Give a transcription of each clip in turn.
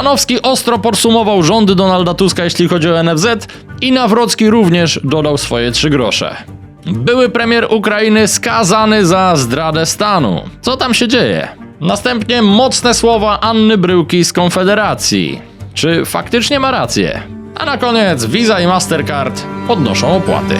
Chrzanowski ostro podsumował rządy Donalda Tuska, jeśli chodzi o NFZ, i Nawrocki również dodał swoje trzy grosze. Były premier Ukrainy skazany za zdradę stanu. Co tam się dzieje? Następnie mocne słowa Anny Bryłki z Konfederacji. Czy faktycznie ma rację? A na koniec Visa i Mastercard podnoszą opłaty.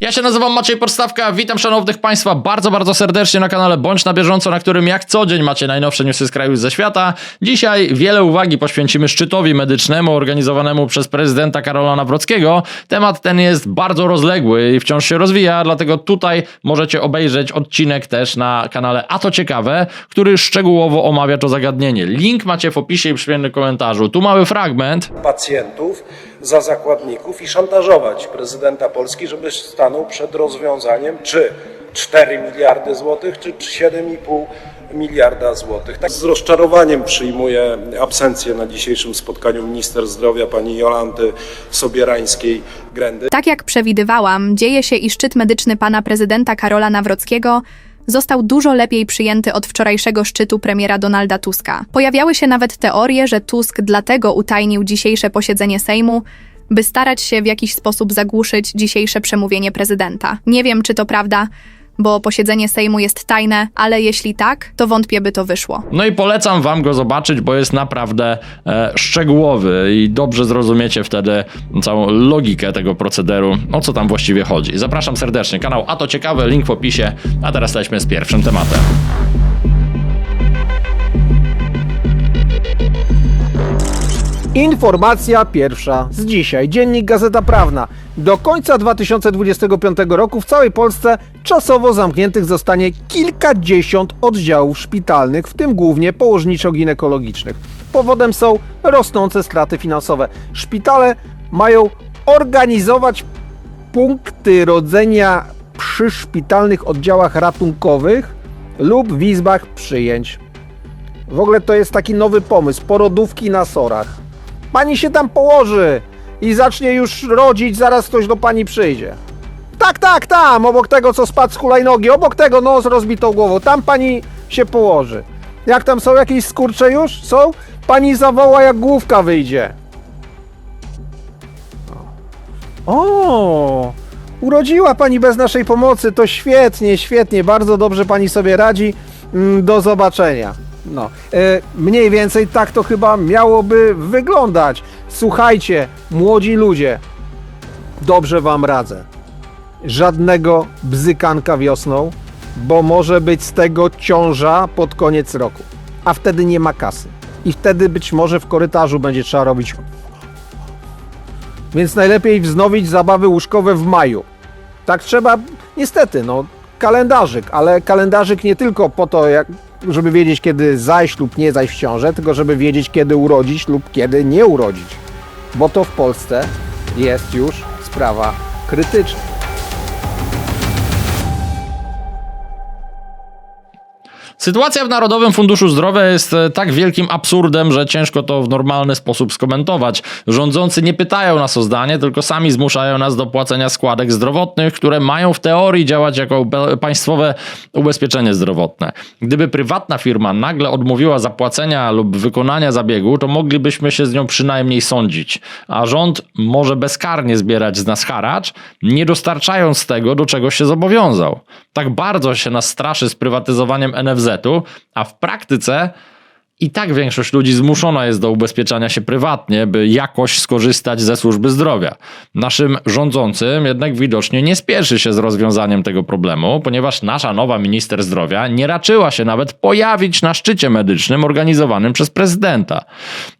Ja się nazywam Maciej Podstawka, witam szanownych Państwa bardzo, bardzo serdecznie na kanale Bądź na bieżąco, na którym jak co dzień macie najnowsze newsy z kraju i ze świata. Dzisiaj wiele uwagi poświęcimy szczytowi medycznemu organizowanemu przez prezydenta Karola Nawrockiego. Temat ten jest bardzo rozległy i wciąż się rozwija, dlatego tutaj możecie obejrzeć odcinek też na kanale A to Ciekawe, który szczegółowo omawia to zagadnienie. Link macie w opisie i przyjemnym komentarzu. Tu mały fragment. pacjentów za zakładników i szantażować prezydenta Polski, żeby stanął przed rozwiązaniem czy 4 miliardy złotych, czy 7,5 miliarda złotych. Tak z rozczarowaniem przyjmuję absencję na dzisiejszym spotkaniu minister zdrowia pani Jolanty Sobierańskiej-Grendy. Tak jak przewidywałam, dzieje się i szczyt medyczny pana prezydenta Karola Nawrockiego został dużo lepiej przyjęty od wczorajszego szczytu premiera Donalda Tuska. Pojawiały się nawet teorie, że Tusk dlatego utajnił dzisiejsze posiedzenie Sejmu, by starać się w jakiś sposób zagłuszyć dzisiejsze przemówienie prezydenta. Nie wiem, czy to prawda, bo posiedzenie Sejmu jest tajne, ale jeśli tak, to wątpię, by to wyszło. No i polecam wam go zobaczyć, bo jest naprawdę e, szczegółowy i dobrze zrozumiecie wtedy całą logikę tego procederu, o co tam właściwie chodzi. Zapraszam serdecznie. Kanał A to ciekawe, link w opisie, a teraz lećmy z pierwszym tematem. Informacja pierwsza z dzisiaj. Dziennik Gazeta Prawna. Do końca 2025 roku w całej Polsce czasowo zamkniętych zostanie kilkadziesiąt oddziałów szpitalnych, w tym głównie położniczo-ginekologicznych. Powodem są rosnące straty finansowe. Szpitale mają organizować punkty rodzenia przy szpitalnych oddziałach ratunkowych lub w izbach przyjęć. W ogóle to jest taki nowy pomysł, porodówki na sorach. Pani się tam położy i zacznie już rodzić, zaraz ktoś do pani przyjdzie. Tak, tak, tam, obok tego, co spadł z hulajnogi, obok tego, no, z rozbitą głową, tam pani się położy. Jak tam są jakieś skurcze już? Są? Pani zawoła, jak główka wyjdzie. O, urodziła pani bez naszej pomocy, to świetnie, świetnie, bardzo dobrze pani sobie radzi. Mm, Do zobaczenia. No, e, mniej więcej tak to chyba miałoby wyglądać. Słuchajcie, młodzi ludzie, dobrze wam radzę. Żadnego bzykanka wiosną, bo może być z tego ciąża pod koniec roku. A wtedy nie ma kasy. I wtedy być może w korytarzu będzie trzeba robić. Więc najlepiej wznowić zabawy łóżkowe w maju. Tak trzeba, niestety, no, kalendarzyk, ale kalendarzyk nie tylko po to, jak, żeby wiedzieć, kiedy zajść lub nie zajść w ciążę, tylko żeby wiedzieć, kiedy urodzić lub kiedy nie urodzić. Bo to w Polsce jest już sprawa krytyczna. Sytuacja w Narodowym Funduszu Zdrowia jest e, tak wielkim absurdem, że ciężko to w normalny sposób skomentować. Rządzący nie pytają nas o zdanie, tylko sami zmuszają nas do płacenia składek zdrowotnych, które mają w teorii działać jako państwowe ubezpieczenie zdrowotne. Gdyby prywatna firma nagle odmówiła zapłacenia lub wykonania zabiegu, to moglibyśmy się z nią przynajmniej sądzić. A rząd może bezkarnie zbierać z nas haracz, nie dostarczając tego, do czego się zobowiązał. Tak bardzo się nas straszy z prywatyzowaniem NFZ-u, a w praktyce i tak większość ludzi zmuszona jest do ubezpieczania się prywatnie, by jakoś skorzystać ze służby zdrowia. Naszym rządzącym jednak widocznie nie spieszy się z rozwiązaniem tego problemu, ponieważ nasza nowa minister zdrowia nie raczyła się nawet pojawić na szczycie medycznym organizowanym przez prezydenta.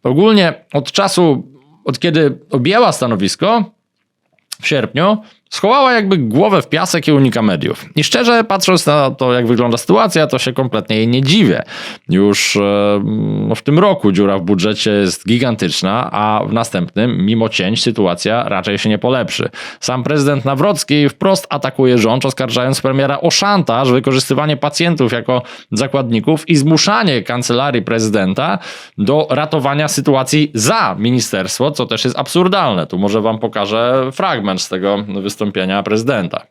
Ogólnie od czasu, od kiedy objęła stanowisko, w sierpniu, schowała jakby głowę w piasek i unika mediów. I szczerze, patrząc na to, jak wygląda sytuacja, to się kompletnie jej nie dziwię. Już w tym roku dziura w budżecie jest gigantyczna, a w następnym, mimo cięć, sytuacja raczej się nie polepszy. Sam prezydent Nawrocki wprost atakuje rząd, oskarżając premiera o szantaż, wykorzystywanie pacjentów jako zakładników i zmuszanie kancelarii prezydenta do ratowania sytuacji za ministerstwo, co też jest absurdalne. Tu może wam pokażę fragment z tego wystąpienia prezydenta.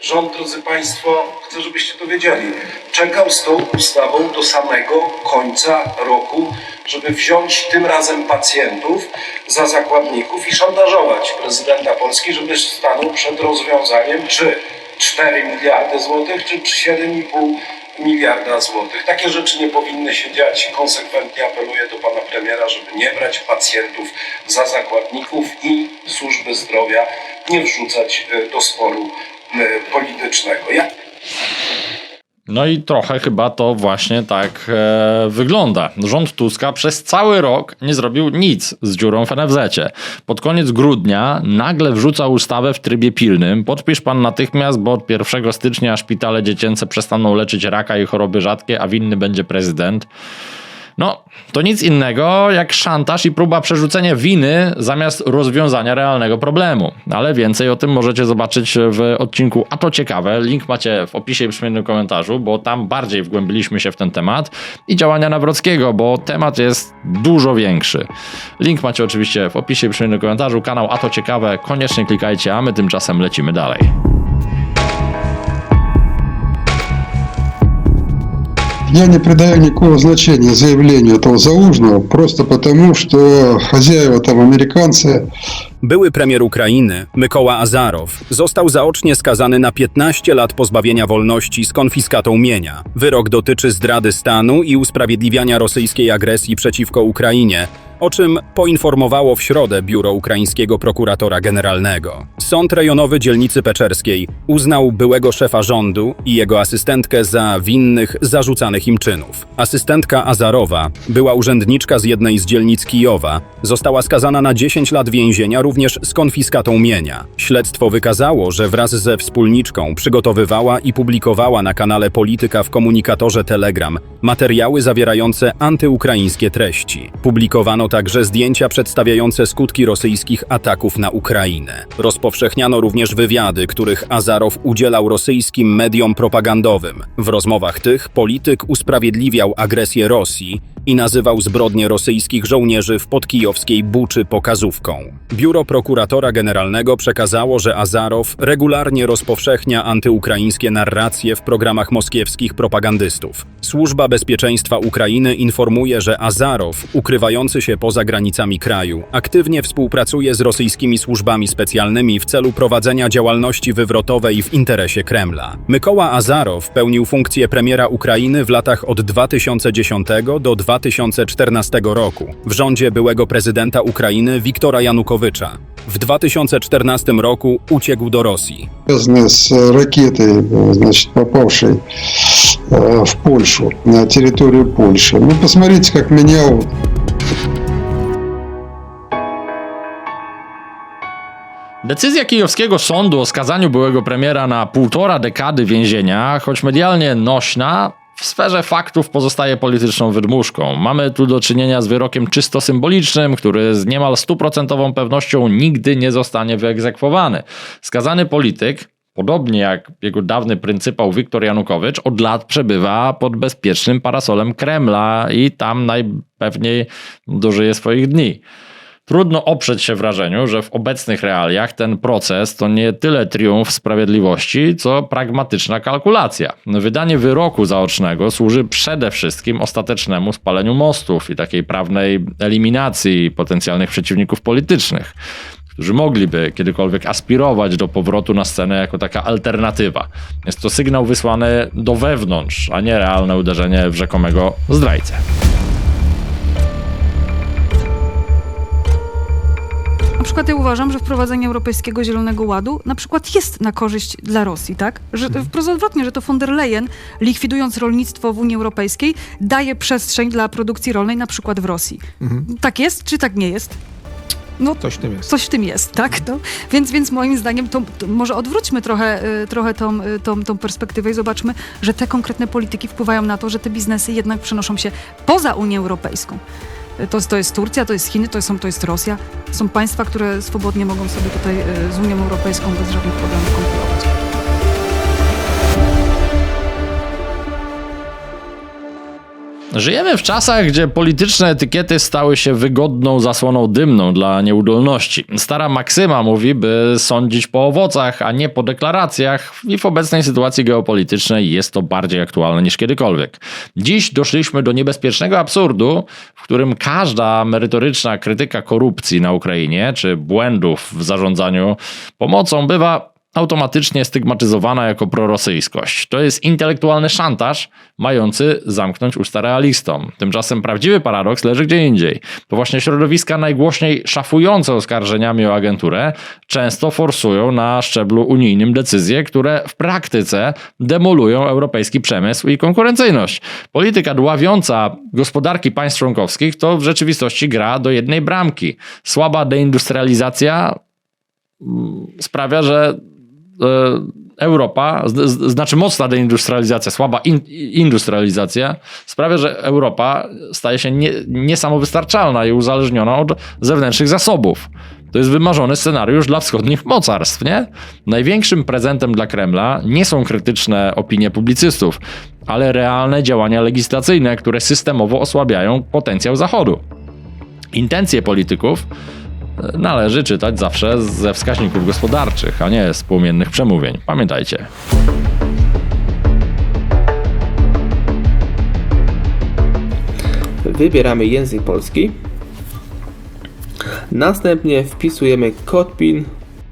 Rząd, drodzy Państwo, chcę, żebyście to wiedzieli, czekał z tą ustawą do samego końca roku, żeby wziąć tym razem pacjentów za zakładników i szantażować prezydenta Polski, żeby stanął przed rozwiązaniem, czy 4 miliardy złotych, czy 7,5 miliarda złotych. Takie rzeczy nie powinny się dziać. Konsekwentnie apeluję do pana premiera, żeby nie brać pacjentów za zakładników i służby zdrowia nie wrzucać e, do sporu e, politycznego. Ja No i trochę chyba to właśnie tak e, wygląda. Rząd Tuska przez cały rok nie zrobił nic z dziurą w NFZ. Pod koniec grudnia nagle wrzuca ustawę w trybie pilnym. Podpisz pan natychmiast, bo od 1 stycznia szpitale dziecięce przestaną leczyć raka i choroby rzadkie, a winny będzie prezydent. No, to nic innego jak szantaż i próba przerzucenia winy zamiast rozwiązania realnego problemu. Ale więcej o tym możecie zobaczyć w odcinku A to ciekawe. Link macie w opisie i przymienionym komentarzu, bo tam bardziej wgłębiliśmy się w ten temat i działania Nawrockiego, bo temat jest dużo większy. Link macie oczywiście w opisie i przymienionym komentarzu. Kanał A to ciekawe. Koniecznie klikajcie, a my tymczasem lecimy dalej. Я не придаю никакого значения заявлению этого Залужного, просто потому, что хозяева там американцы, Były premier Ukrainy, Mykoła Azarow, został zaocznie skazany na 15 lat pozbawienia wolności z konfiskatą mienia. Wyrok dotyczy zdrady stanu i usprawiedliwiania rosyjskiej agresji przeciwko Ukrainie, o czym poinformowało w środę biuro ukraińskiego prokuratora generalnego. Sąd rejonowy dzielnicy Peczerskiej uznał byłego szefa rządu i jego asystentkę za winnych zarzucanych im czynów. Asystentka Azarowa była urzędniczka z jednej z dzielnic Kijowa, została skazana na 10 lat więzienia również z konfiskatą mienia. Śledztwo wykazało, że wraz ze wspólniczką przygotowywała i publikowała na kanale Polityka w komunikatorze Telegram materiały zawierające antyukraińskie treści. Publikowano także zdjęcia przedstawiające skutki rosyjskich ataków na Ukrainę. Rozpowszechniano również wywiady, których Azarow udzielał rosyjskim mediom propagandowym. W rozmowach tych polityk usprawiedliwiał agresję Rosji i nazywał zbrodnie rosyjskich żołnierzy w podkijowskiej Buczy pokazówką. Biuro prokuratora generalnego przekazało, że Azarow regularnie rozpowszechnia antyukraińskie narracje w programach moskiewskich propagandystów. Służba Bezpieczeństwa Ukrainy informuje, że Azarow, ukrywający się poza granicami kraju, aktywnie współpracuje z rosyjskimi służbami specjalnymi w celu prowadzenia działalności wywrotowej w interesie Kremla. Mykoła Azarow pełnił funkcję premiera Ukrainy w latach od 2010 do 2014 roku w rządzie byłego prezydenta Ukrainy Wiktora Janukowycza. W 2014 roku uciekł do Rosji. связанные с ракетой, э, значит, попавшей э, в Польшу, на территорию Польши. Ну, посмотрите, как менял Decyzja kijowskiego sądu o skazaniu byłego premiera na półtora dekady więzienia, choć medialnie nośna, w sferze faktów pozostaje polityczną wydmuszką. Mamy tu do czynienia z wyrokiem czysto symbolicznym, który z niemal stuprocentową pewnością nigdy nie zostanie wyegzekwowany. Skazany polityk, podobnie jak jego dawny pryncypał Wiktor Janukowycz, od lat przebywa pod bezpiecznym parasolem Kremla i tam najpewniej dożyje swoich dni. Trudno oprzeć się wrażeniu, że w obecnych realiach ten proces to nie tyle triumf sprawiedliwości, co pragmatyczna kalkulacja. Wydanie wyroku zaocznego służy przede wszystkim ostatecznemu spaleniu mostów i takiej prawnej eliminacji potencjalnych przeciwników politycznych, którzy mogliby kiedykolwiek aspirować do powrotu na scenę jako taka alternatywa. Jest to sygnał wysłany do wewnątrz, a nie realne uderzenie w rzekomego zdrajcę. Przykład ja uważam, że wprowadzenie Europejskiego Zielonego Ładu na przykład jest na korzyść dla Rosji, tak? Że Mhm. wprost odwrotnie, że to von der Leyen, likwidując rolnictwo w Unii Europejskiej, daje przestrzeń dla produkcji rolnej na przykład w Rosji. Tak jest, czy tak nie jest? No, Coś w tym jest. coś w tym jest, tak? To, więc, więc moim zdaniem to, to może odwróćmy trochę, y, trochę tą, y, tą, tą perspektywę i zobaczmy, że te konkretne polityki wpływają na to, że te biznesy jednak przenoszą się poza Unię Europejską. To, to jest Turcja, to jest Chiny, to, są, to jest Rosja. Są państwa, które swobodnie mogą sobie tutaj y, z Unią Europejską bez żadnych problemów konkurować. Żyjemy w czasach, gdzie polityczne etykiety stały się wygodną zasłoną dymną dla nieudolności. Stara maksyma mówi, by sądzić po owocach, a nie po deklaracjach, i w obecnej sytuacji geopolitycznej jest to bardziej aktualne niż kiedykolwiek. Dziś doszliśmy do niebezpiecznego absurdu, w którym każda merytoryczna krytyka korupcji na Ukrainie czy błędów w zarządzaniu pomocą bywa automatycznie stygmatyzowana jako prorosyjskość. To jest intelektualny szantaż mający zamknąć usta realistom. Tymczasem prawdziwy paradoks leży gdzie indziej. To właśnie środowiska najgłośniej szafujące oskarżeniami o agenturę często forsują na szczeblu unijnym decyzje, które w praktyce demolują europejski przemysł i konkurencyjność. Polityka dławiąca gospodarki państw członkowskich to w rzeczywistości gra do jednej bramki. Słaba deindustrializacja mm, sprawia, że Europa, z- z- znaczy mocna deindustrializacja, słaba in, industrializacja sprawia, że Europa staje się nie, niesamowystarczalna i uzależniona od zewnętrznych zasobów. To jest wymarzony scenariusz dla wschodnich mocarstw, nie? Największym prezentem dla Kremla nie są krytyczne opinie publicystów, ale realne działania legislacyjne, które systemowo osłabiają potencjał Zachodu. Intencje polityków e, należy czytać zawsze ze wskaźników gospodarczych, a nie z płomiennych przemówień. Pamiętajcie. Wybieramy język polski. Następnie wpisujemy kod PIN.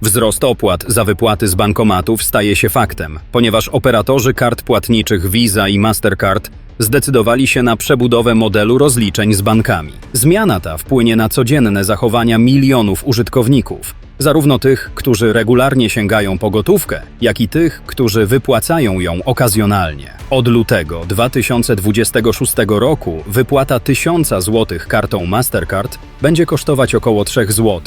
Wzrost opłat za wypłaty z bankomatów staje się faktem, ponieważ operatorzy kart płatniczych Visa i Mastercard zdecydowali się na przebudowę modelu rozliczeń z bankami. Zmiana ta wpłynie na codzienne zachowania milionów użytkowników, zarówno tych, którzy regularnie sięgają po gotówkę, jak i tych, którzy wypłacają ją okazjonalnie. Od lutego 2026 roku wypłata 1000 zł kartą Mastercard będzie kosztować około 3 zł,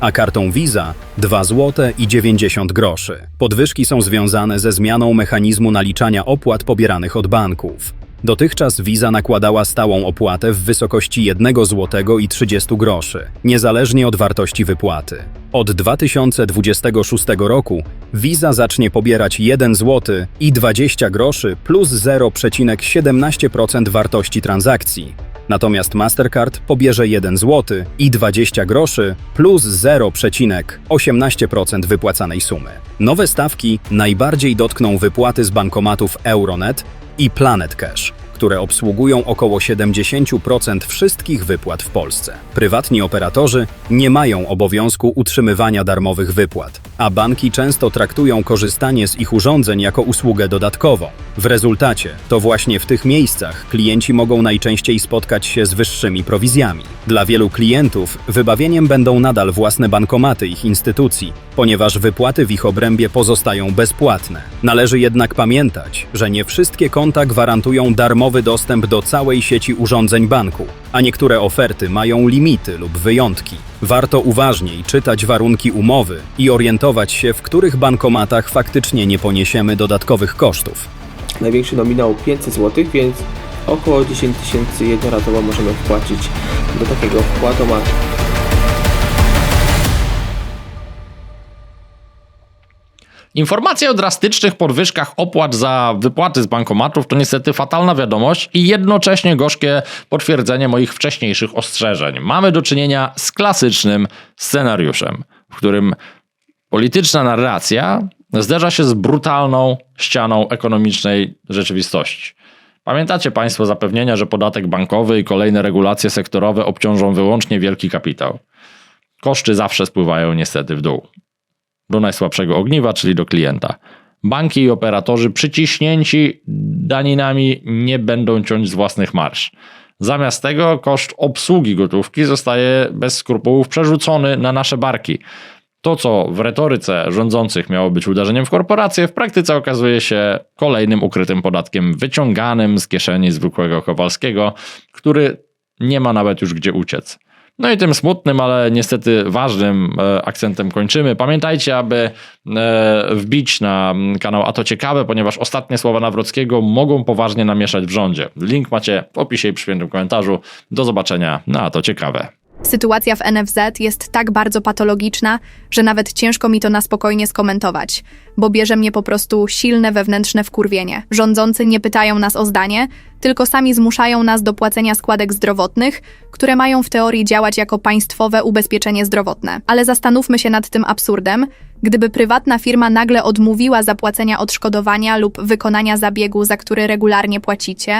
a kartą Visa 2 zł i 90 groszy. Podwyżki są związane ze zmianą mechanizmu naliczania opłat pobieranych od banków. Dotychczas Visa nakładała stałą opłatę w wysokości 1 zł i 30 groszy, niezależnie od wartości wypłaty. Od 2026 roku Visa zacznie pobierać 1 zł i 20 groszy plus 0,17% wartości transakcji. Natomiast Mastercard pobierze 1 zł i 20 groszy plus 0,18% wypłacanej sumy. Nowe stawki najbardziej dotkną wypłaty z bankomatów Euronet i Planet Cash, które obsługują około 70% wszystkich wypłat w Polsce. Prywatni operatorzy nie mają obowiązku utrzymywania darmowych wypłat, a banki często traktują korzystanie z ich urządzeń jako usługę dodatkową. W rezultacie to właśnie w tych miejscach klienci mogą najczęściej spotkać się z wyższymi prowizjami. Dla wielu klientów wybawieniem będą nadal własne bankomaty ich instytucji, ponieważ wypłaty w ich obrębie pozostają bezpłatne. Należy jednak pamiętać, że nie wszystkie konta gwarantują darmowy dostęp do całej sieci urządzeń banku, a niektóre oferty mają limity lub wyjątki. Warto uważniej czytać warunki umowy i orientować się, w których bankomatach faktycznie nie poniesiemy dodatkowych kosztów. Największy nominał 500 zł, więc około 10 tysięcy jednorazowo możemy wpłacić do takiego wkładomatu. Informacje o drastycznych podwyżkach opłat za wypłaty z bankomatów to niestety fatalna wiadomość i jednocześnie gorzkie potwierdzenie moich wcześniejszych ostrzeżeń. Mamy do czynienia z klasycznym scenariuszem, w którym polityczna narracja zderza się z brutalną ścianą ekonomicznej rzeczywistości. Pamiętacie Państwo zapewnienia, że podatek bankowy i kolejne regulacje sektorowe obciążą wyłącznie wielki kapitał. Koszty zawsze spływają niestety w dół do najsłabszego ogniwa, czyli do klienta. Banki i operatorzy przyciśnięci daninami nie będą ciąć z własnych marsz. Zamiast tego koszt obsługi gotówki zostaje bez skrupułów przerzucony na nasze barki. To, co w retoryce rządzących miało być uderzeniem w korporacje, w praktyce okazuje się kolejnym ukrytym podatkiem wyciąganym z kieszeni zwykłego Kowalskiego, który nie ma nawet już gdzie uciec. No i tym smutnym, ale niestety ważnym e, akcentem kończymy. Pamiętajcie, aby e, wbić na kanał A to ciekawe, ponieważ ostatnie słowa Nawrockiego mogą poważnie namieszać w rządzie. Link macie w opisie i przy komentarzu. Do zobaczenia na A to ciekawe. Sytuacja w NFZ jest tak bardzo patologiczna, że nawet ciężko mi to na spokojnie skomentować, bo bierze mnie po prostu silne wewnętrzne wkurwienie. Rządzący nie pytają nas o zdanie, tylko sami zmuszają nas do płacenia składek zdrowotnych, które mają w teorii działać jako państwowe ubezpieczenie zdrowotne. Ale zastanówmy się nad tym absurdem, gdyby prywatna firma nagle odmówiła zapłacenia odszkodowania lub wykonania zabiegu, za który regularnie płacicie,